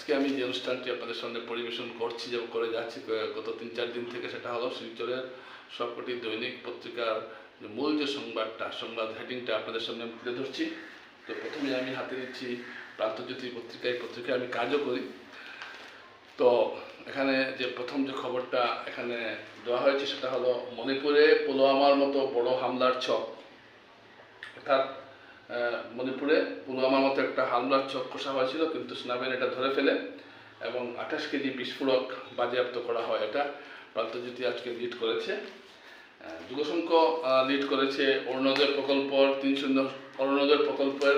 আজকে আমি যে অনুষ্ঠানটি আপনাদের সামনে পরিবেশন করছি যে করে যাচ্ছি গত তিন চার দিন থেকে সেটা হলো শিলচরের সবকটি দৈনিক পত্রিকার যে মূল যে সংবাদটা, সংবাদ হেডিংটা আপনাদের সামনে আমি তুলে ধরছি। তো প্রথমে আমি হাতে নিচ্ছি প্রান্তজ্যোতি পত্রিকা এই পত্রিকায় আমি কাজও করি। তো এখানে যে প্রথম যে খবরটা এখানে দেওয়া হয়েছে সেটা হলো মণিপুরে পুলওয়ামার মতো বড় হামলার ছক। অর্থাৎ মণিপুরে পুলওয়ামার মতো একটা হামলার ছক কষা হয়েছিল, কিন্তু সেনাবাহিনী এটা ধরে ফেলে এবং আঠাশ কেজি বিস্ফোরক বাজেয়াপ্ত করা হয় এটা। প্রান্তজ্যোতি আজকে লিড করেছে। যুগসংখ্য লিড করেছে অরুণোদয় প্রকল্প তিন শূন্য, অরুণোদয় প্রকল্পের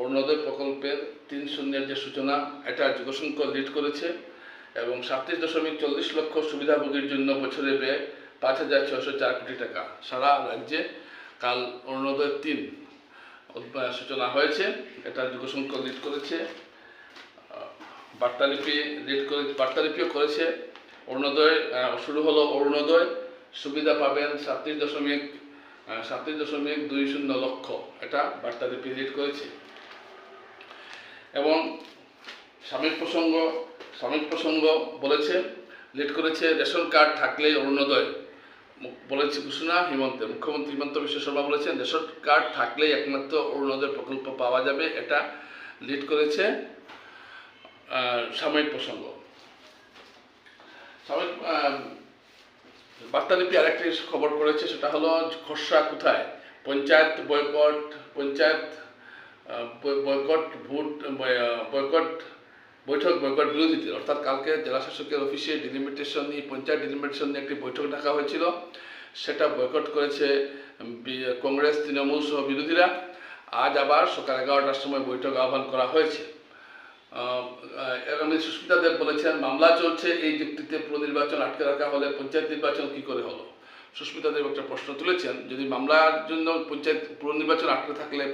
অরুণোদয় প্রকল্পের তিন শূন্যের যে সূচনা, এটা যুগসংখ্য লিড করেছে এবং সাতত্রিশ দশমিক চল্লিশ লক্ষ সুবিধাভোগীর জন্য বছরে ব্যয় পাঁচ হাজার ছশো চার কোটি টাকা। সারা রাজ্যে কাল অরুণোদয় তিন সূচনা হয়েছে। এটা যুগসংখ্য লিড করেছে। বার্তালিপি লিড করে বার্তালিপিও করেছে। অরুণোদয় শুরু হলো অরুণোদয়। সুবিধা পাবেন সাতত্রিশ দশমিক সাতত্রিশ দশমিক দুই শূন্য লক্ষ। এটা বার্তালিপি লিড করেছে। এবং স্বামীর প্রসঙ্গ স্বামীর প্রসঙ্গ বলেছে লিড করেছে রেশন কার্ড থাকলেই অরুণোদয়। বলেছে, ঘোষণা, হিমন্তে মুখ্যমন্ত্রী হিমন্ত বিশ্ব শর্মা বলেছেন রেশন কার্ড থাকলেই একমাত্র অরুণোদয় প্রকল্প পাওয়া যাবে, এটা লিড করেছে সাময়িক প্রসঙ্গ। সাময়িক বার্তালিপি আরেকটি খবর করেছে, সেটা হলো খসড়া কোথায়? Panchayat boycott panchayat boycott vote boycott বৈঠক বয়কট বিরোধীতে, অর্থাৎ কালকে জেলাশাসকের অফিসে ডিলিমিটেশন নিয়ে, পঞ্চায়েত ডিলিমিটেশন নিয়ে একটি বৈঠক ডাকা হয়েছিল। সেটা বয়কট করেছে কংগ্রেস, তৃণমূল সহ বিরোধীরা। আজ আবার সকাল এগারোটার সময় বৈঠক আহ্বান করা হয়েছে। এমনি সুস্মিতা দেব বলেছেন, মামলা চলছে, এই যুক্তিতে পুরো নির্বাচন আটকে রাখা হলে পঞ্চায়েত নির্বাচন কি করে হলো? সুস্মিতা দেব একটা প্রশ্ন তুলেছেন, যদি মামলার জন্য পঞ্চায়েত পুরো নির্বাচন আটকে থাকলে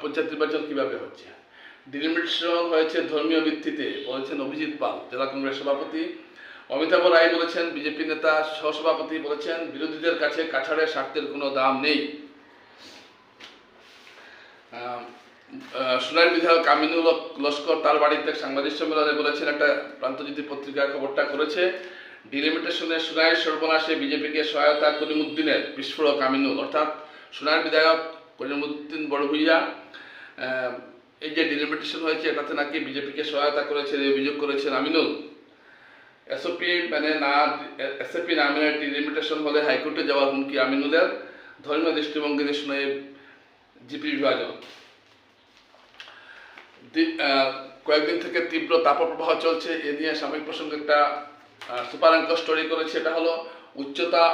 পঞ্চায়েত নির্বাচন কীভাবে হচ্ছে? ডিলিমিটেশন হয়েছে ধর্মীয় ভিত্তিতে, বলেছেন অভিজিৎ পাল, জেলা কংগ্রেস সভাপতি। অমিতাভ রায় বলেছেন বিজেপি নেতা, সহসভাপতি বলেছেন বিরোধীদের কাছে কাছাড়ের স্বার্থের কোনো দাম নেই। সোনার বিধায়ক কামিনুল লস্কর তার বাড়িতে সাংবাদিক সম্মেলনে বলেছেন, একটা প্রান্তজ্যোতি পত্রিকা খবরটা করেছে। ডিলিমিটেশনে সোনাই সর্বনাশে বিজেপিকে সহায়তা করিমুদ্দিনের বিস্ফোরক কামিনুল অর্থাৎ সোনার বিধায়ক করিমুদ্দিন বড়ভুইয়া এই যে ডিলিমিটেশন হয়েছে, এটাতে নাকি বিজেপিকে সহায়তা করেছে এই অভিযোগ করেছেন আমিনুল। এসওপি মানে না এসএপি না, মেনে ডিলিমিটেশন হলে হাইকোর্টে যাওয়ার হুমকি আমিনুলের। ধর্মীয় দৃষ্টিভঙ্গি নিয়ে জিপি বিভাজন। কয়েকদিন থেকে তীব্র তাপপ্রবাহ চলছে, এ নিয়ে সাময়িক প্রসঙ্গে একটা সুপার অঙ্ক স্টোরি করেছে, এটা হলো উচ্চতা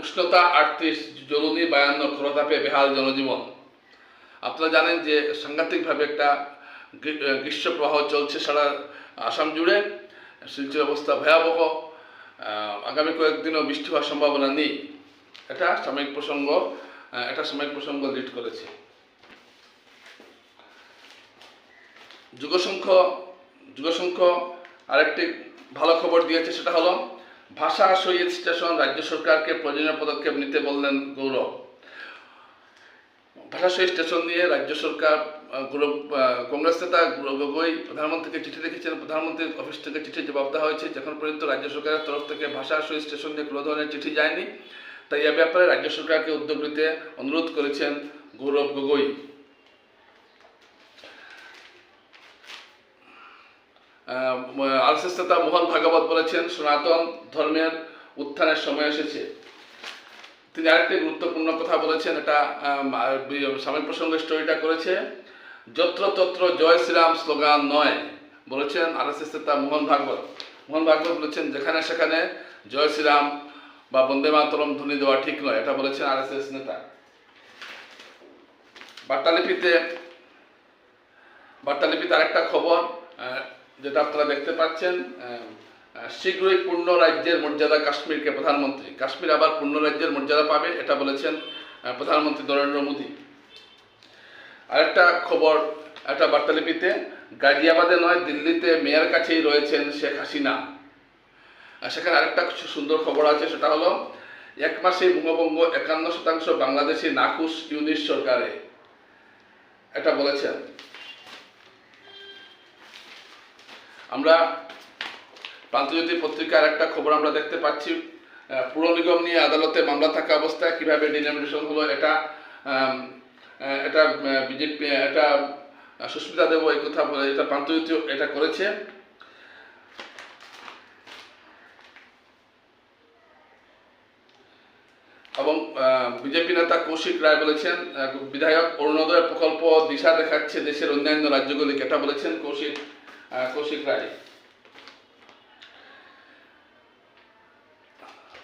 উষ্ণতা আটত্রিশ জ্বলনি বায়ান্ন খরতাপে বেহাল জনজীবন। আপনারা জানেন যে সাংঘাতিকভাবে একটা গ্রী- আহ, গ্রীষ্মপ্রবাহ চলছে সারা আসাম জুড়ে। শিলচর অবস্থা ভয়াবহ। আগামী কয়েকদিনও বৃষ্টি হওয়ার সম্ভাবনা নেই। এটা সাময়িক প্রসঙ্গ এটা সাময়িক প্রসঙ্গ লিড করেছে। যুগসংখ্য যুগসংখ্য আরেকটি ভালো খবর দিয়েছে সেটা হলো ভাষা শহীদ স্টেশন রাজ্য সরকারকে প্রয়োজনীয় পদক্ষেপ নিতে বললেন গৌরব। ভাষা স্টেশন নিয়ে রাজ্য সরকার কংগ্রেস নেতা গগৈ প্রধানমন্ত্রীকে চিঠি লিখেছেন। প্রধানমন্ত্রীর অফিস থেকে চিঠি জবাব দেওয়া হয়েছে। যখন পর্যন্ত রাজ্য সরকারের তরফ থেকে ভাষা শহীদ স্টেশন নিয়ে কোনো ধরনের চিঠি যায়নি, তাই এ ব্যাপারে রাজ্য সরকারকে উদ্যোগ নিতে অনুরোধ করেছেন গৌরব গগৈ আরএসএস নেতা মোহন ভাগবত বলেছেন, সনাতন ধর্মের উত্থানের সময় এসেছে। তিনি আরেকটি গুরুত্বপূর্ণ কথা বলেছেন, এটা স্বামী আর প্রসঙ্গে স্টোরিটা করেছে। যত্র তত্র জয় শ্রীরাম স্লোগান নয়, বলেছেন আর এস নেতা মোহন ভাগবত। মোহন ভাগবত বলেছেন, যেখানে সেখানে জয় শ্রীরাম বা বন্দে মাতরম ধ্বনি দেওয়া ঠিক নয় এটা বলেছেন আরএসএস নেতা। বার্তালিপিতে বার্তালিপিতে আরেকটা খবর যেটা আপনারা দেখতে পাচ্ছেন শীঘ্রই পূর্ণ রাজ্যের মর্যাদা কাশ্মীরকে প্রধানমন্ত্রী। কাশ্মীর আবার পূর্ণ রাজ্যের মর্যাদা পাবে, এটা বলেছেন প্রধানমন্ত্রী নরেন্দ্র মোদী। আরেকটা খবর, একটা বার্তালিপিতে, গাজিয়াবাদে নয়, দিল্লিতে মেয়ের কাছেই রয়েছেন শেখ হাসিনা। আর সেখানে আরেকটা সুন্দর খবর আছে, সেটা হলো, এক মাসে বঙ্গবঙ্গ একান্ন শতাংশ বাংলাদেশি নাকুশ ইউনিশ সরকারে। এটা বলেছেন। আমরা প্রান্তজ্যোতি পত্রিকার একটা খবর আমরা দেখতে পাচ্ছি। পুর নিগম নিয়ে আদালতে মামলা থাকা অবস্থায় কীভাবে ডিনোমিনেশন হলো এটা এটা বিজেপি, এটা সুস্মিতা দেব এই কথা বলে, এটা প্রান্তজ্যোতি এটা করেছে। এবং বিজেপি নেতা কৌশিক রায় বলেছেন বিধায়ক অরুণোদয় প্রকল্প দিশা দেখাচ্ছে দেশের অন্যান্য রাজ্যগুলিকে, এটা বলেছেন কৌশিক কৌশিক রায়।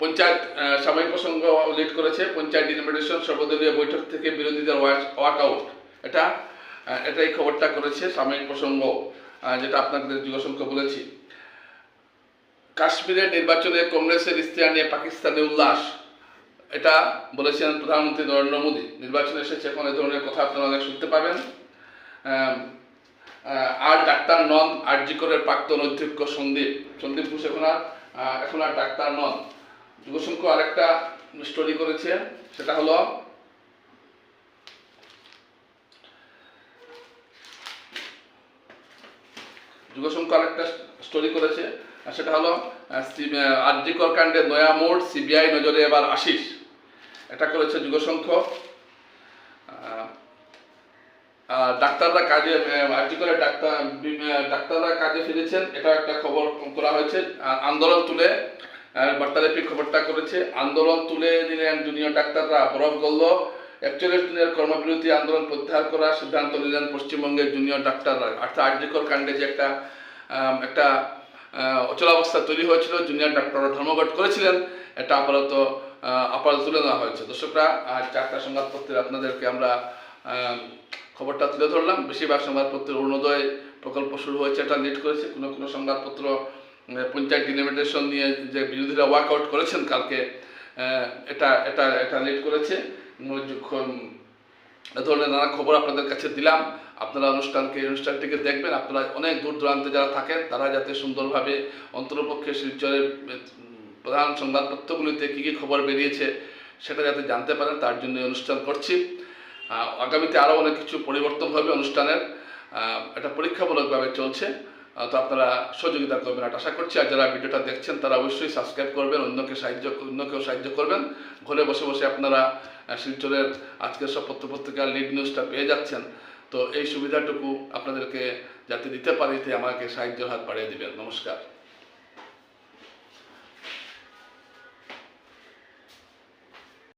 পঞ্চায়েত সাময়িক প্রসঙ্গ লিড করেছে, পঞ্চায়েত ডিলিমিটেশন সর্বদলীয় বৈঠক থেকে বিরোধীদের ওয়াক আউট। এটা এটা এই খবরটা করেছে সাময়িক প্রসঙ্গ যেটা আপনাদের যুগসংখ্য বলেছি। কাশ্মীরের নির্বাচনে কংগ্রেসের ইস্তেহার নিয়ে পাকিস্তানে উল্লাস। এটা বলেছেন প্রধানমন্ত্রী নরেন্দ্র মোদী। নির্বাচনে এসেছে এখন এ ধরনের কথা আপনারা অনেক শুনতে পাবেন। আর ডাক্তার নন, আরজি করের প্রাক্তন অধ্যক্ষ সন্দীপ। সন্দীপ ঘোষ এখন আর এখন আর ডাক্তার নন। যুগসংখ্য আরেকটা স্টোরি করেছে, সেটা হলো যুগসংখ্য আরেকটা স্টোরি করেছে, আর সেটা হলো আরজিকর কাণ্ডে নয়া মোড় সিবিআই নজরে এবার আশিস। এটা করেছে যুগসংখ্য ডাক্তাররা কাজে আরজিকরের ডাক্তার ডাক্তাররা কাজে ফিরেছেন এটা একটা খবর করা হয়েছে আন্দোলন তুলে বার্তালেপি খবরটা করেছে, আন্দোলন তুলে নিলেন জুনিয়র ডাক্তাররা। বরফ গল্ল, একচল্লিশ দিনের কর্মবিরতি আন্দোলন প্রত্যাহার করার সিদ্ধান্ত নিলেন পশ্চিমবঙ্গের জুনিয়র ডাক্তাররা। অর্থাৎ আরজিকর কাণ্ডে যে একটা একটা অচলাবস্থা তৈরি হয়েছিল, জুনিয়র ডাক্তাররা ধর্মঘট করেছিলেন, এটা আপাতত আপাতত তুলে নেওয়া হয়েছে। দর্শকরা আর চারটা সংবাদপত্রের আপনাদেরকে আমরা খবরটা তুলে ধরলাম। বেশিরভাগ সংবাদপত্রের অরুণোদয় প্রকল্প শুরু হয়েছে, এটা লিড করেছে। কোনো কোনো সংবাদপত্র পঞ্চায়েত ডিলিমিটেশন নিয়ে যে বিরোধীরা ওয়ার্কআউট করেছেন, কালকে এটা এটা এটা লিড করেছে। এ ধরনের নানা খবর আপনাদের কাছে দিলাম, আপনারা অনুষ্ঠানকে অনুষ্ঠানটিকে দেখবেন। আপনারা অনেক দূর দূরান্তে যারা থাকেন, তারা যাতে সুন্দরভাবে অন্তরপক্ষে শিলচরের প্রধান সংবাদপত্রগুলিতে কী কী খবর বেরিয়েছে সেটা যাতে জানতে পারেন, তার জন্য অনুষ্ঠান করছি। আগামীতে আরও অনেক কিছু পরিবর্তন হবে অনুষ্ঠানের। এটা পরীক্ষামূলকভাবে চলছে। তো আপনারা সহযোগিতা করবেন। এটা আশা করছি, আর যারা ভিডিওটা দেখছেন, তারা অবশ্যই সাবস্ক্রাইব করবেন, অন্যকে সাহায্য, অন্যকেও সাহায্য করবেন। ঘরে বসে বসে আপনারা শিলচরের আজকের সব পত্রপত্রিকার লিড নিউজটা পেয়ে যাচ্ছেন। তো এই সুবিধাটুকু আপনাদেরকে যাতে দিতে পারি তে আমাকে সাহায্যের হাত বাড়িয়ে দেবেন। নমস্কার।